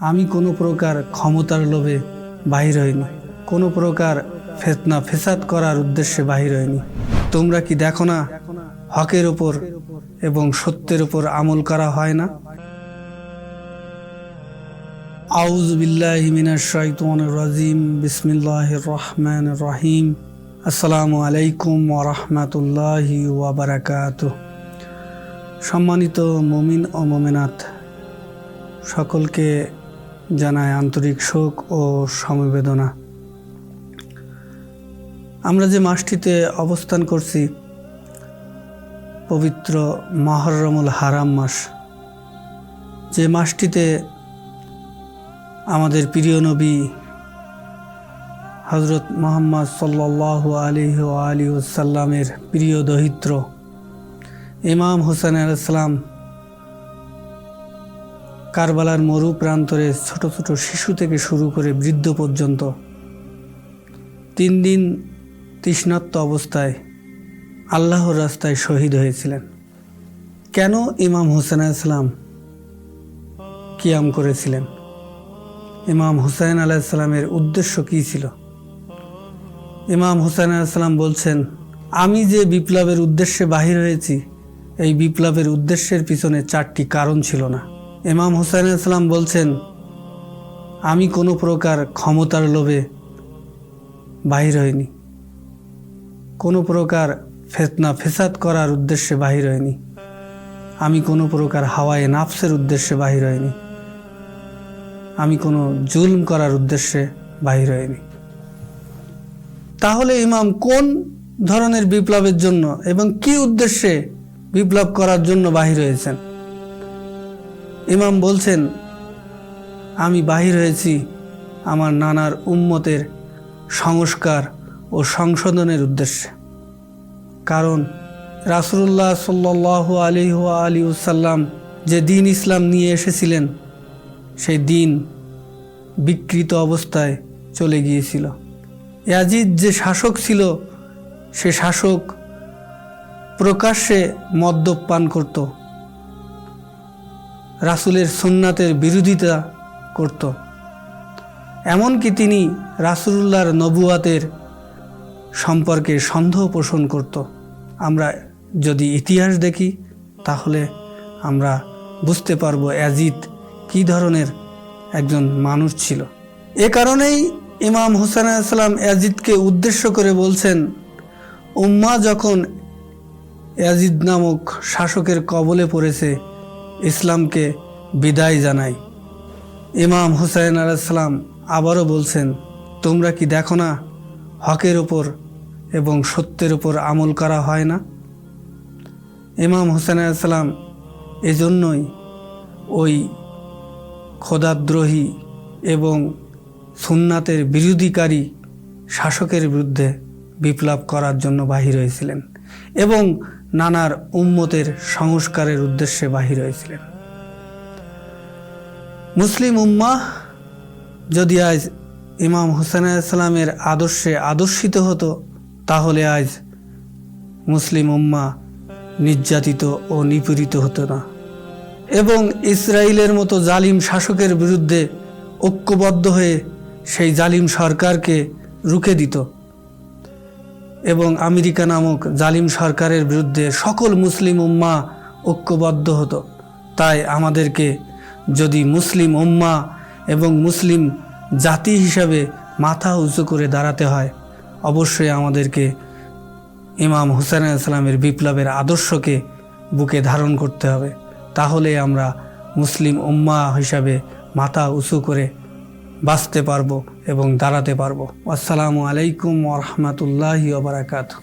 আমি কোনো প্রকার ক্ষমতার লোভে বাহির হইনি। কোনো প্রকার ফেতনা ফেসাদ করার উদ্দেশ্যে বাহির হইনি। তোমরা কি দেখো না, হকের ওপর এবং সত্যের ওপর আমল করা হয় না? আউজ বিল্লাহ মিনাশ শাইতানির রাজিম। বিসমিল্লাহির রহমানির রহিম। আসসালামু আলাইকুম ওয়া রাহমাতুল্লাহি ওয়া বারাকাতুহু। সম্মানিত মুমিন ও মুমিনাত, সকলকে জানায় আন্তরিক শোক ও সমবেদনা। আমরা যে মাসটিতে অবস্থান করছি, পবিত্র মহরমুল হারাম মাস, যে মাসটিতে আমাদের প্রিয় নবী হজরত মোহাম্মদ সাল্লাহ আলী আলী সাল্লামের প্রিয় দহিত্র ইমাম হুসেন আলাইসালাম কারবালার মরু প্রান্তরে ছোট ছোট শিশু থেকে শুরু করে বৃদ্ধ পর্যন্ত। তিন দিন তৃষ্ণাত্ম অবস্থায় আল্লাহর রাস্তায় শহীদ হয়েছিলেন। কেন ইমাম হুসেন আলাইসালাম কিয়াম করেছিলেন? ইমাম হুসাইন আলাইসালামের উদ্দেশ্য কী ছিল? ইমাম হুসাইন আলাইসালাম বলছেন, আমি যে বিপ্লবের উদ্দেশ্যে বাহির হয়েছি, এই বিপ্লবের উদ্দেশ্যের পিছনে চারটি কারণ ছিল না। ইমাম হুসাইন ইসলাম বলছেন, আমি কোনো প্রকার ক্ষমতার লোভে বাহির হইনি। কোনো প্রকার ফেতনা, ফেসাদ করার উদ্দেশ্যে বাহির হয়নি আমি কোনো প্রকার হাওয়ায় নাফসের উদ্দেশ্যে বাহির হয়নি আমি কোনো জুলম করার উদ্দেশ্যে বাহির হয়নি তাহলে ইমাম কোন ধরনের বিপ্লবের জন্য এবং কি উদ্দেশ্যে বিপ্লব করার জন্য বাহির হয়েছেন? ইমাম বলছেন, আমি বাহির হয়েছি আমার নানার উম্মতের সংস্কার ও সংশোধনের উদ্দেশ্যে। কারণ রাসুল্লাহ সাল্লাহ আলী আলী সাল্লাম যে দিন ইসলাম নিয়ে এসেছিলেন, সেই দিন বিকৃত অবস্থায় চলে গিয়েছিল। ইয়াজিদ যে শাসক ছিল, সে শাসক প্রকাশ্যে মদ্যপান করত। রাসুলের সুন্নাতের বিরোধিতা করত। এমনকি তিনি রাসুল্লাহর নবুয়াতের সম্পর্কে সন্দেহ পোষণ করত। আমরা যদি ইতিহাস দেখি, তাহলে আমরা বুঝতে পারব অ্যাজিদ কী ধরনের একজন মানুষ ছিল। এ কারণেই ইমাম হুসেন আসলাম অ্যাজিদকে উদ্দেশ্য করে বলছেন, উম্মা যখন অ্যাজিদ নামক শাসকের কবলে পড়েছে ইসলামকে বিদায় জানাই। ইমাম হুসাইন আলাইসালাম আবারও বলছেন, তোমরা কি দেখো না হকের ওপর এবং সত্যের ওপর আমল করা হয় না? ইমাম হুসেন আলাইসালাম এজন্যই ওই খোদাদ্রোহী এবং সুন্নাতের বিরোধীকারী শাসকের বিরুদ্ধে বিপ্লব করার জন্য বাহির হয়েছিলেন এবং নানার উম্মতের সংস্কারের উদ্দেশ্যে বাহির হয়েছিলেন। মুসলিম উম্মাহ যদি আজ ইমাম হুসেন ইসলামের আদর্শে আদর্শিত হতো, তাহলে আজ মুসলিম উম্মা নির্যাতিত ও নিপীড়িত হতো না। এবং ইসরায়েলের মতো জালিম শাসকের বিরুদ্ধে ঐক্যবদ্ধ হয়ে সেই জালিম সরকারকে রুখে দিত। এবং আমেরিকা নামক জালিম সরকারের বিরুদ্ধে সকল মুসলিম উম্মা ঐক্যবদ্ধ হতো। তাই আমাদেরকে যদি মুসলিম উম্মা এবং মুসলিম জাতি হিসাবে মাথা উঁচু করে দাঁড়াতে হয়, অবশ্যই আমাদেরকে ইমাম হুসেন ইসলামের বিপ্লবের আদর্শকে বুকে ধারণ করতে হবে। তাহলে আমরা মুসলিম উম্মা হিসাবে মাথা উঁচু করে বাঁচতে পারব এবং দাঁড়াতে পারব। আসসালামু আলাইকুম ওরহমতুল্লাহি ওবরাকাতু